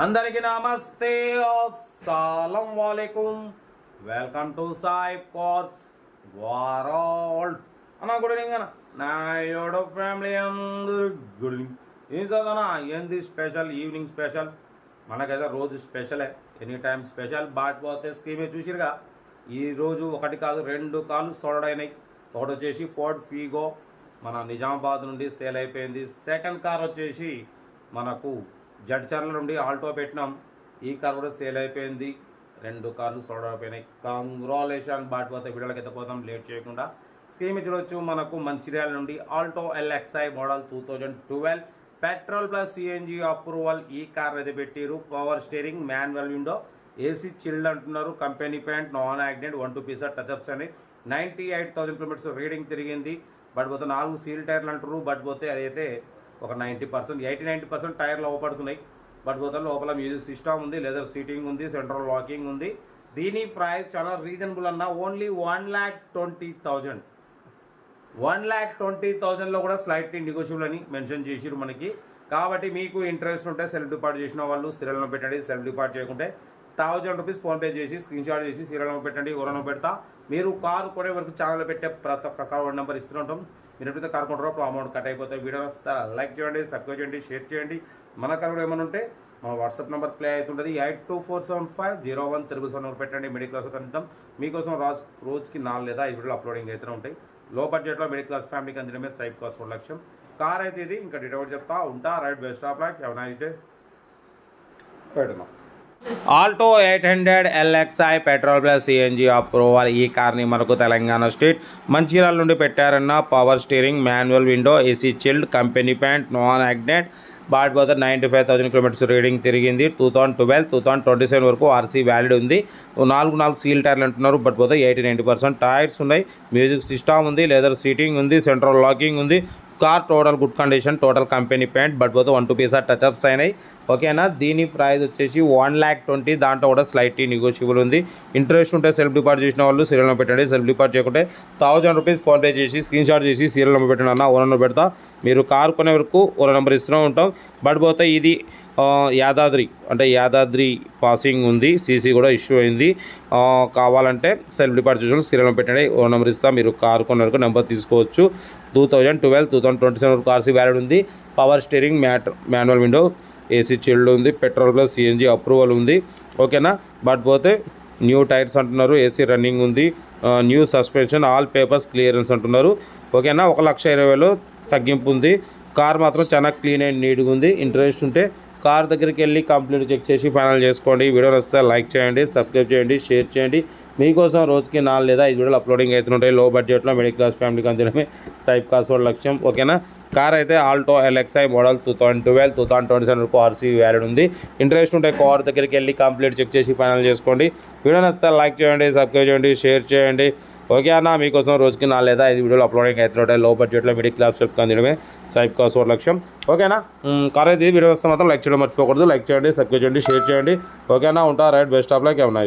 అందరికీ నమస్తే. అస్సలం వాలేకుం. Welcome to Sai course world అన్న గుడ్ ఈవినింగ్ అన్న. నా యోడో ఫ్యామిలీ అందరూ గుడ్ ఈవినింగ్. ఏం చదవనా ఏంది స్పెషల్? Evening special? మనకైతే రోజు స్పెషలే. Any time special. బాట్ పోతే స్క్రీమే చూసిరుగా. ఈ రోజు ఒకటి కాదు రెండు కాళ్ళు సోడైనాయి ఒకటి వచ్చేసి ఫోర్డ్ ఫీగో. మన నిజామాబాద్ నుండి సేల్ అయిపోయింది. సెకండ్ కార్ వచ్చేసి మనకు జడ్చర్ల నుండి ఆల్టో పెట్టినాం. ఈ కార్ కూడా సేల్ అయిపోయింది. రెండు కార్లు సోల్డ్ అయిపోయినాయి. కంగ్రాలేషన్ బాట్ పోతే వీడియోలకి ఎత్తపోతాం లేట్ చేయకుండా స్క్రీన్ చూడొచ్చు. మనకు మంచిర్యాల నుండి Alto LXI model two thousand twelve petrol plus CNG approval. ఈ కార్ అయితే పెట్టిరు. Power steering manual window AC chilled అంటున్నారు. Company paint non accident one two pieces touch ups అని. Ninety eight thousand kilometres reading తిరిగింది. But పోతే నాలుగు seal టైర్లు అంటారు బట్ పోతే అదైతే ఒక ninety percent eighty ninety percent టైర్లు అవపడుతున్నాయి. బట్ పోతే లోపల మ్యూజిక్ సిస్టమ్ ఉంది లెదర్ సీటింగ్ ఉంది సెంట్రల్ లాకింగ్ ఉంది. దీని ప్రైస్ చాలా రీజనబుల్ అన్న. Only one lakh twenty thousand one lakh twenty థౌజండ్లో కూడా స్లైట్లీ నెగోషియబుల్ అని మెన్షన్ చేసిరు మనకి. కాబట్టి మీకు ఇంట్రెస్ట్ ఉంటే సెల్ఫ్ డిపార్ట్ చేసిన వాళ్ళు సిరలను పెట్టండి సెల్ఫ్ డిపార్ట్ చేయకుంటే థౌజండ్ రూపీస్ ఫోన్పే చేసి స్క్రీన్ షాట్ చేసి సీరియల్లో పెట్టండి ఎవరైనా పెడతా. మీరు కారు కొనే వరకు ఛానల్ పెట్టే ప్రతి ఒక్క కార్ నెంబర్ ఇస్తుంటాం మీరు ఎప్పుడైతే కార్ కొంటారో అప్పుడు అమౌంట్ కట్ అయిపోతే వీడియో వస్తా లైక్ చేయండి సబ్స్క్రైబ్ చేయండి షేర్ చేయండి. మన కారు ఏమైనా ఉంటే మా వాట్సాప్ నెంబర్ ప్లే అవుతుంటుంది. Eight two four seven five zero one triple seven పెట్టండి. మిడిల్ క్లాస్ అందిద్దాం. మీకోసం రాజు రోజుకి నాలుగు లేదా ఐదు వీడియోలు అప్లోడింగ్ అయితే ఉంటాయి. లో బడ్జెట్లో మిడిల్ క్లాస్ ఫ్యామిలీకి అందడమే సైడ్ కాస్ట్ ఒక లక్ష్యం కార్ అయితే ఇది ఇంకా డీటెయిల్ చెప్తా ఉంటా. రైట్ బెస్ట్ ఆఫ్ లైక్ ఎవరైతే అయితే పెడుతున్నాం Alto eight hundred LXI petrol plus CNG approval ఈ కార్ని మనకు తెలంగాణ స్టేట్ మంచిర్యాల నుండి పెట్టారన్న power steering manual window AC chilled company paint non యాగ్నెట్. But పోతే ninety five thousand kilometres reading తిరిగింది. Two thousand twelve two thousand twenty seven వరకు RC valid ఉంది. నాలుగు నాలుగు సీల్ టైర్లు అంటున్నారు బట్ పోతే ఎయిటీ నైంటీ పర్సెంట్ టైర్స్ ఉన్నాయి. మ్యూజిక్ సిస్టమ్ ఉంది లెదర్ సీటింగ్ ఉంది సెంట్రల్ లాకింగ్ ఉంది. Car total good condition total company paint but పోతే వన్ టూ పీసా టచ్అప్స్ అయినాయి ఓకేనా దీని ప్రైస్ వచ్చేసి వన్ ల్యాక్ ట్వంటీ దాంట్లో కూడా స్లైట్లీ నెగోషియబుల్ ఉంది. ఇంట్రెస్ట్ ఉంటే సెల్ఫ్ డిపార్ట్ చేసిన వాళ్ళు సీరియల్ నెంబర్ పెట్టండి. సెల్ఫ్ డిపార్ట్ చేయకుంటే థౌజండ్ రూపీస్ ఫోన్పే చేసి స్క్రీన్ షాట్ చేసి సీరియల్ నెంబర్ పెట్టండి అన్న. ఓనర్ నెంబర్ పెడతా. మీరు కార్ కొనే వరకు ఓనర్ నెంబర్ ఇస్తూనే ఉంటాం. బట్ పోతే ఇది యాదాద్రి అంటే యాదాద్రి పాసింగ్ ఉంది సీసీ కూడా ఇష్యూ అయింది. కావాలంటే సెల్ఫ్ డిపార్ట్మెంట్ సీరియల్ పెట్టండి. ఓ నెంబర్ ఇస్తా మీరు కార్ కొన్నరకు నెంబర్ తీసుకోవచ్చు. Two thousand twelve two thousand twenty seven వరకు ఆర్సీ వ్యాలిడ్ ఉంది. Power steering mat manual window AC chilled ఉంది. పెట్రోల్ ప్లస్ సిఎన్జి అప్రూవల్ ఉంది. ఓకేనా? బట్ పోతే న్యూ టైర్స్ అంటున్నారు. ఏసీ రన్నింగ్ ఉంది. New suspension all papers clearance అంటున్నారు. ఓకేనా? ఒక లక్ష ఇరవై వేలు తగ్గింపు ఉంది. కార్ మాత్రం చాలా క్లీన్ అండ్ నీట్గా ఉంది. ఇంట్రెస్ట్ ఉంటే కార్ దగ్గరికి వెళ్ళి కంప్లీట్ చెక్ చేసి ఫైనల్ చేసుకోండి. వీడియో నచ్చితే లైక్ చేయండి సబ్స్క్రైబ్ చేయండి షేర్ చేయండి. మీకోసం రోజుకి నాలుగు లేదా ఐదు వీడియోలు అప్లోడింగ్ అవుతుంటాయి. లో బడ్జెట్లో మిడిల్ క్లాస్ ఫ్యామిలీకి అందడమే సైప్ కాస్ వాళ్ళ లక్ష్యం. ఓకేనా కార్ అయితే Alto LXI model two thousand twelve two thousand twenty seven వరకు ఆర్సీ వ్యాలిడ్ ఉంది. ఇంట్రెస్ట్ ఉంటే కార్ దగ్గరికి వెళ్ళి కంప్లీట్ చెక్ చేసి ఫైనల్ చేసుకోండి. వీడియో నచ్చితే లైక్ చేయండి సబ్స్క్రైబ్ చేయండి షేర్ చేయండి. ఓకే అన్న మీకోసం రోజుకి నా లేదా ఐదు వీడియోలు అప్లోడింగ్ అవుతుంటాయి లో బడ్జెట్లో మిడిల్ క్లాస్ వెబ్ కందిడమే సైబ్ కాస్ ఒక లక్ష్యం ఓకేనా మ్, కార్ అయితే వీడియో వస్తే మాత్రం లైక్ చేయడం మర్చిపోకూడదు. లైక్ చేయండి సబ్స్క్రైబ్ చేయండి షేర్ చేయండి. ఓకేనా ఉంటా రైట్ బెస్ట్ ఆఫ్ లైక్ ఏమన్నా